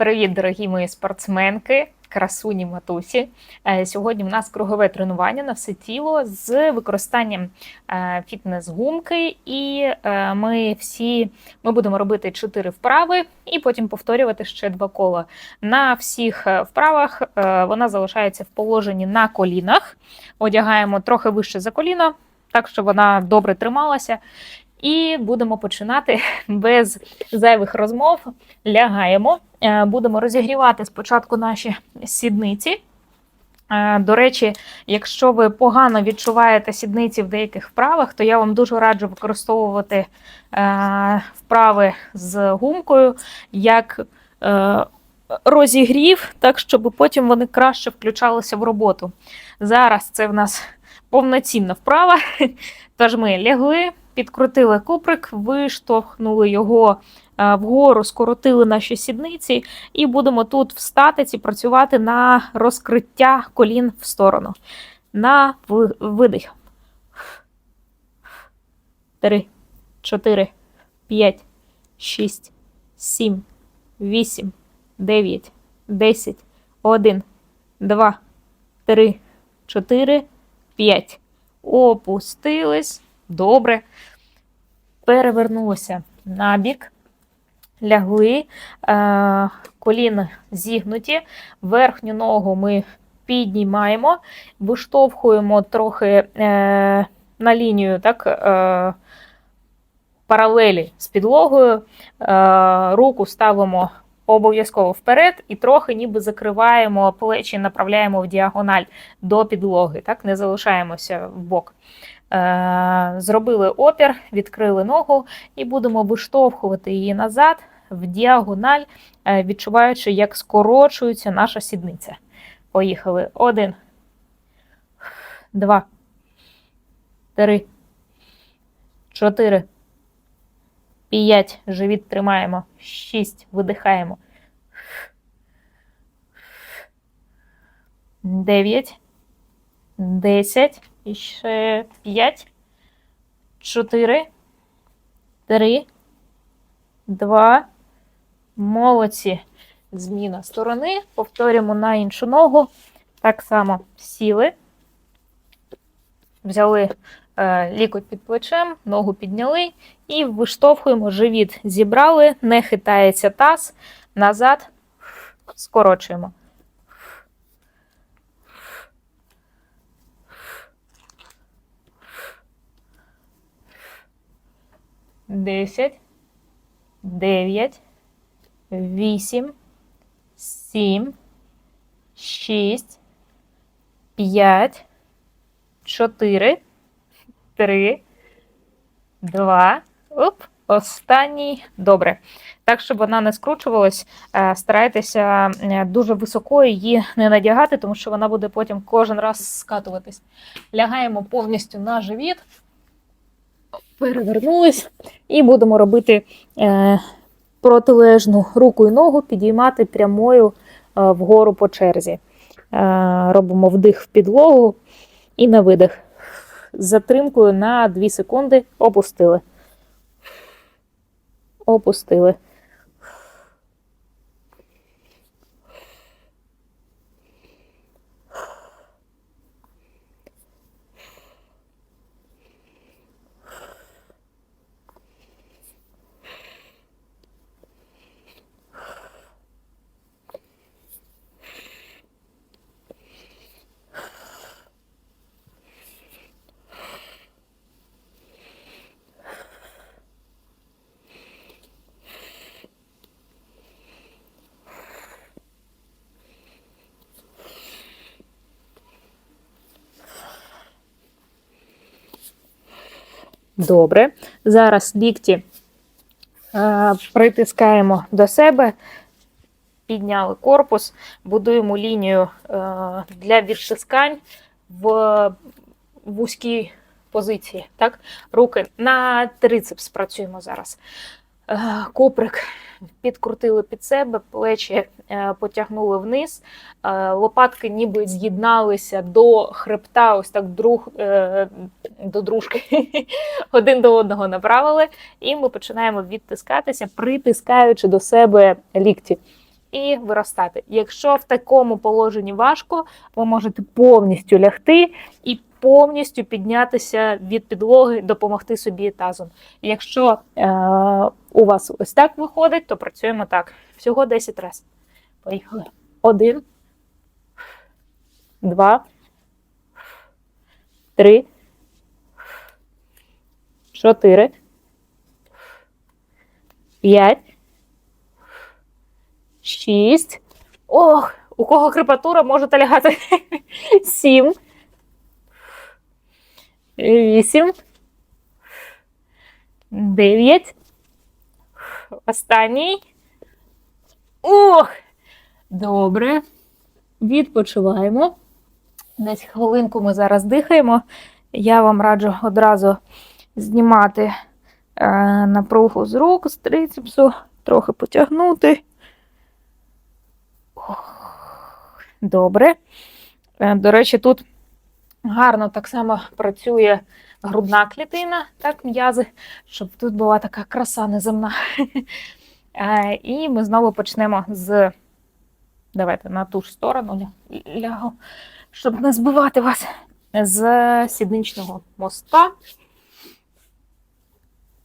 Привіт, дорогі мої спортсменки, красуні матусі. Е, Сьогодні в нас кругове тренування на все тіло з використанням е, фітнес-гумки, і е, ми всі ми будемо робити 4 вправи і потім повторювати ще два кола. На всіх вправах вона залишається в положенні на колінах. Одягаємо трохи вище за коліно, так щоб вона добре трималася. І будемо починати без зайвих розмов. Лягаємо. Е, Будемо розігрівати спочатку наші сідниці. Е, До речі, якщо ви погано відчуваєте сідниці в деяких вправах, то я вам дуже раджу використовувати е, вправи з гумкою як розігрів, так щоб потім вони краще включалися в роботу. Зараз це в нас повноцінна вправа. Тож ми лягли, підкрутили куприк, виштовхнули його е, вгору, скоротили наші сідниці, і будемо тут в статиці працювати на розкриття колін в сторону. На видих. Три, чотири, п'ять, шість, сім, вісім, дев'ять, десять, один, два, три, чотири, п'ять. Опустились. Добре. Перевернулися на бік, лягли, е, коліна зігнуті, верхню ногу ми піднімаємо, виштовхуємо трохи е, на лінію так, е, паралелі з підлогою, руку ставимо обов'язково вперед і трохи ніби закриваємо плечі, направляємо в діагональ до підлоги, так, не залишаємося в бок. Е, Зробили опір, відкрили ногу і будемо виштовхувати її назад в діагональ, е, відчуваючи, як скорочується наша сідниця. Поїхали. Один, два, три, чотири, п'ять. Живіт тримаємо. Шість. Видихаємо. Дев'ять. Десять. І ще п'ять. Чотири. Три. Два. Молодці. Зміна сторони. Повторюємо на іншу ногу. Так само сіли. Взяли е, лікоть під плечем, ногу підняли і виштовхуємо живіт. Зібрали, не хитається таз. Назад. Скорочуємо. Десять, дев'ять, вісім, сім, шість, п'ять, чотири, три, два. Оп, останній. Добре. Так, щоб вона не скручувалась, е, старайтеся е, дуже високо її не надягати, тому що вона буде потім кожен раз скатуватись. Лягаємо повністю на живіт, перевернулись, і будемо робити е, протилежну руку і ногу, підіймати прямою е, вгору по черзі. Е, робимо вдих в підлогу і на видих. З затримкою на 2 секунди опустили. Опустили. Добре. Зараз лікті е, притискаємо до себе, підняли корпус, будуємо лінію е, для відтискань в вузькій позиції. Так? Руки на трицепс працюємо зараз. Е, Куприк підкрутили під себе, плечі е, потягнули вниз, е, лопатки ніби з'єдналися до хребта, ось так друг, е, до дружки, один до одного направили, і ми починаємо відтискатися, притискаючи до себе лікті. і виростати. Якщо в такому положенні важко, ви можете повністю лягти і повністю піднятися від підлоги, допомогти собі тазом. Якщо е, у вас ось так виходить, то працюємо так. Всього 10 разів. Поїхали. Один, два, три, чотири, п'ять, шість. Ох, у кого крепатура, можете лягати. Сім. Вісім. Дев'ять. Останній. Ох! Добре. Відпочиваємо. Десь хвилинку ми зараз дихаємо. Я вам раджу одразу знімати е, напругу з рук, з трицепсу, трохи потягнути. Добре. Е, До речі, тут гарно так само працює грудна клітина, так, м'язи, щоб тут була така краса неземна. Е, І ми знову почнемо з. Давайте на ту ж сторону лягу, щоб не збивати вас з сідничного моста.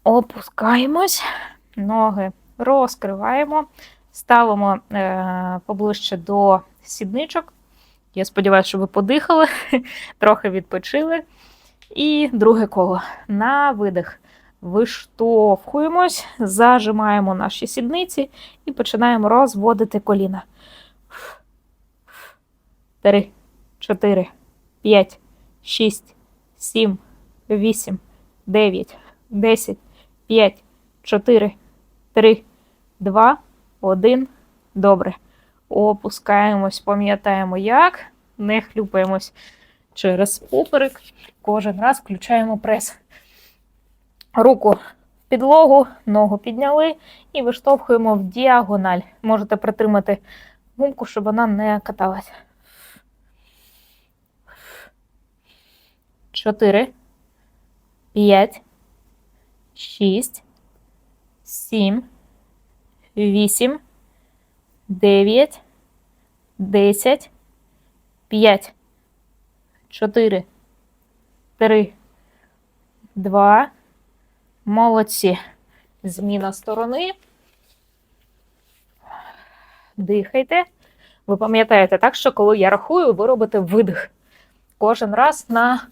Опускаємось, ноги розкриваємо, ставимо е, поближче до сідничок. Я сподіваюся, що ви подихали, трохи відпочили. І друге коло. На видих. Виштовхуємось, зажимаємо наші сідниці і починаємо розводити коліна. Три, чотири, п'ять, шість, сім, вісім, дев'ять, десять, п'ять, чотири, три, два, один. Добре. Опускаємось, пам'ятаємо як. Не хлюпаємось через поперек. Кожен раз включаємо прес. Руку в підлогу, ногу підняли і виштовхуємо в діагональ. Можете притримати гумку, щоб вона не каталася. Чотири, п'ять, шість, сім, вісім, дев'ять, десять, п'ять, чотири, три, два. Молодці. Зміна сторони. Дихайте. Ви пам'ятаєте так, що коли я рахую, ви робите видих. Кожен раз на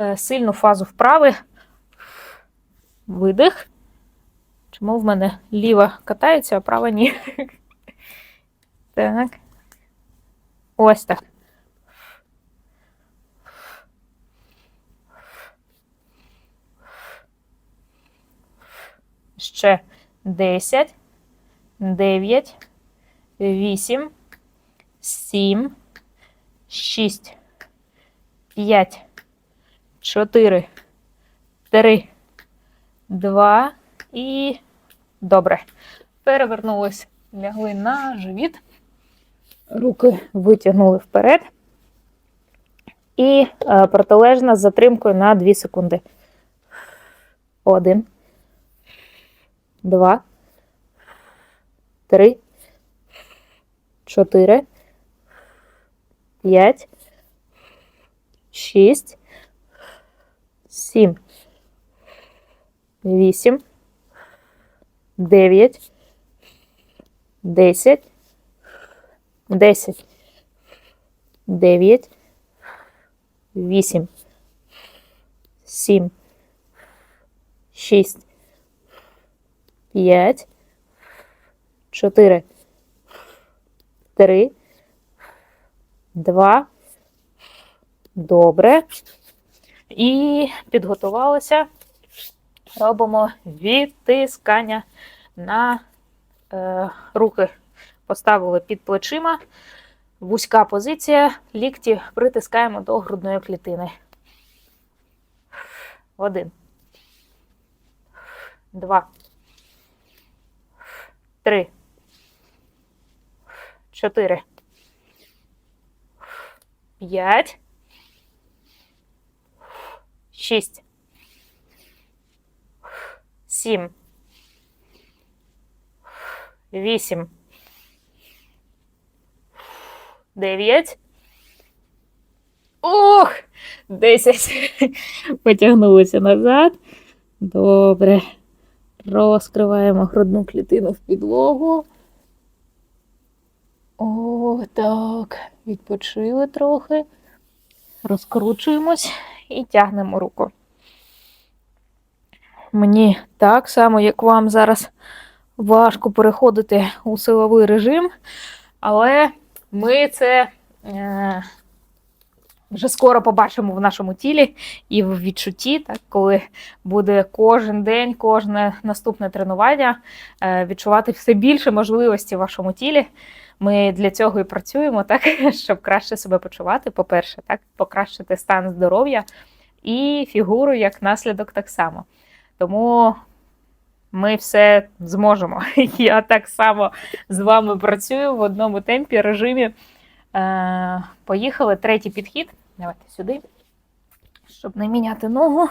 е, сильну фазу вправи. Видих. Чому в мене ліва катається, а права ні? Так. Ось так. Ще 10, 9, 8, 7, 6, 5, 4, 3, 2 і добре. Перевернулись, лягли на живіт. Руки витягнули вперед. І е, протилежна з затримкою на 2 секунди. Один. Два. Три. Чотири. П'ять. Шість. Сім. Вісім. Дев'ять. Десять. Десять. Дев'ять. Вісім. Сім. Шість. П'ять. Чотири. Три. Два. Добре. І підготувалися. Робимо відтискання на е, руки. Поставили під плечима. Вузька позиція. Лікті притискаємо до грудної клітини. Один. Два. Три. Чотири. П'ять. Шість. Сім. Вісім. Дев'ять. Ох! Десять. Потягнулися назад. Добре. Розкриваємо грудну клітину в підлогу. О, так. Відпочили трохи. Розкручуємось і тягнемо руку. Мені так само, як вам зараз важко переходити у силовий режим, але ми це е, вже скоро побачимо в нашому тілі і в відчутті, так, коли буде кожен день, кожне наступне тренування е, відчувати все більше можливості в вашому тілі. Ми для цього і працюємо, так, щоб краще себе почувати. По-перше, так, покращити стан здоров'я і фігуру як наслідок так само. Тому ми все зможемо. Я так само з вами працюю в одному темпі, режимі. Е, Поїхали. Третій підхід. Давайте сюди, щоб не міняти ногу.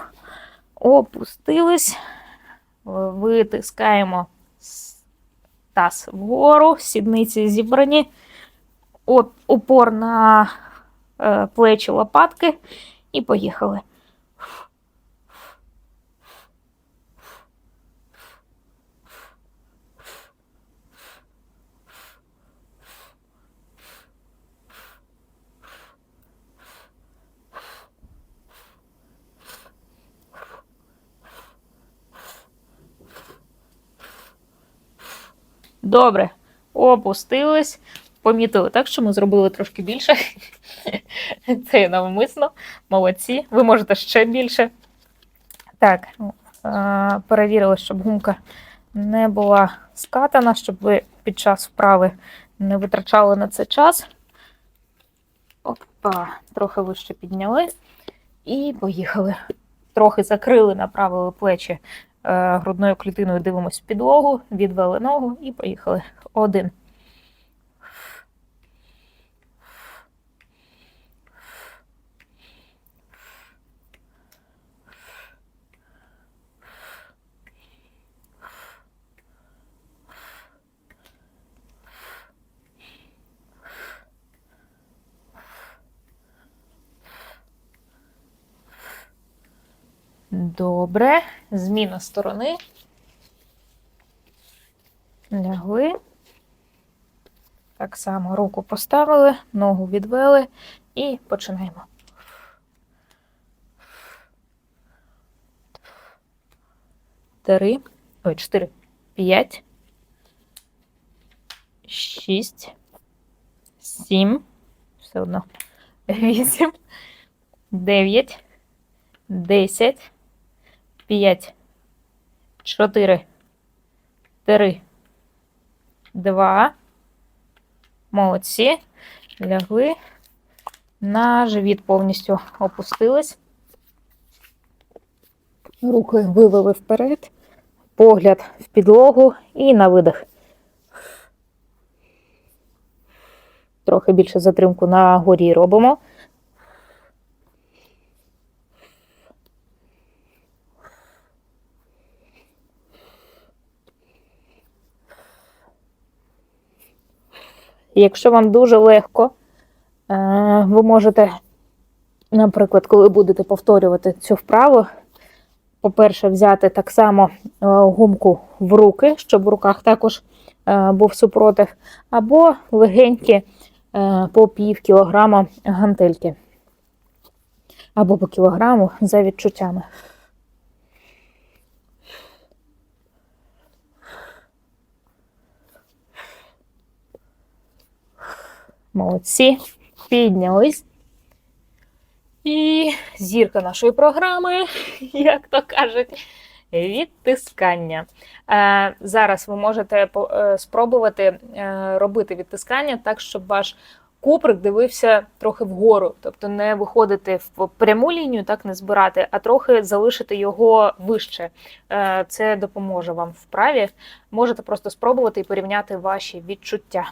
Опустились, витискаємо таз вгору, сідниці зібрані, Оп- опор на е, плечі лопатки і поїхали. Добре, опустились, помітили так, що ми зробили трошки більше. Це навмисно. Молодці. Ви можете ще більше. Так, ну, перевірили, щоб гумка не була скатана, щоб ви під час вправи не витрачали на це час. Опа, трохи вище підняли. І поїхали. Трохи закрили, направили плечі грудною клітиною, дивимося в підлогу, відвели ногу і поїхали. Один. Добре. Зміна сторони. Лягли. Так само руку поставили, ногу відвели і починаємо. Три. Ой, чотири. П'ять. Шість. Сім. Все одно. Вісім. Дев'ять. Десять. П'ять. Чотири. Три. Два. Молодці. Лягли. На живіт повністю опустились. Руки вивели вперед. Погляд в підлогу і на видих. Трохи більше затримку на горі робимо. Якщо вам дуже легко, е, ви можете, наприклад, коли будете повторювати цю вправу, по-перше, взяти так само е, гумку в руки, щоб в руках також е, був супротив, або легенькі по пів кілограма гантельки, або по кілограму за відчуттями. Молодці. Піднялись. І зірка нашої програми, як то кажуть, відтискання. Е, зараз ви можете е, спробувати е, робити відтискання так, щоб ваш куприк дивився трохи вгору, тобто не виходити в пряму лінію, так не збирати, а трохи залишити його вище. Це допоможе вам вправі. Можете просто спробувати і порівняти ваші відчуття.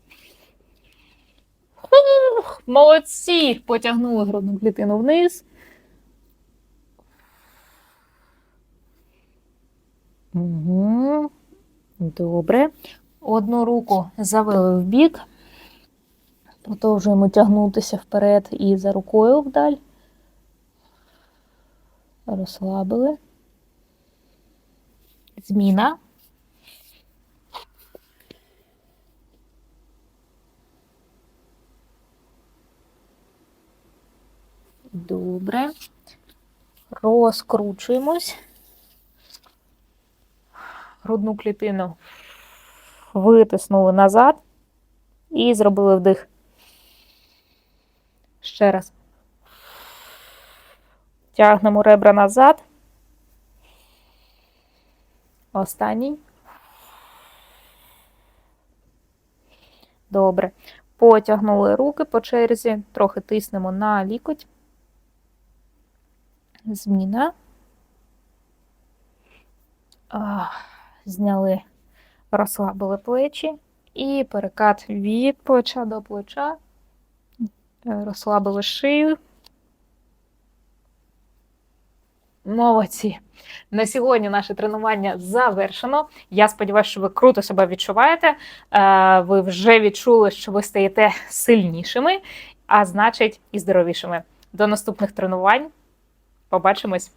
Хух, молодці! Потягнули грудну клітину вниз. Угу. Добре. Одну руку завели в бік. Продовжуємо тягнутися вперед і за рукою вдаль. Розслабили. Зміна. Добре. Розкручуємось. Грудну клітину витиснули назад і зробили вдих. Ще раз. Тягнемо ребра назад. Останній. Добре. Потягнули руки по черзі, трохи тиснемо на лікоть. Зміна. Зняли, розслабили плечі. І перекат від плеча до плеча. Е, Розслабили шию. Молодці. На сьогодні наше тренування завершено. Я сподіваюся, що ви круто себе відчуваєте. Е, Ви вже відчули, що ви стаєте сильнішими, а значить і здоровішими. До наступних тренувань. Побачимось!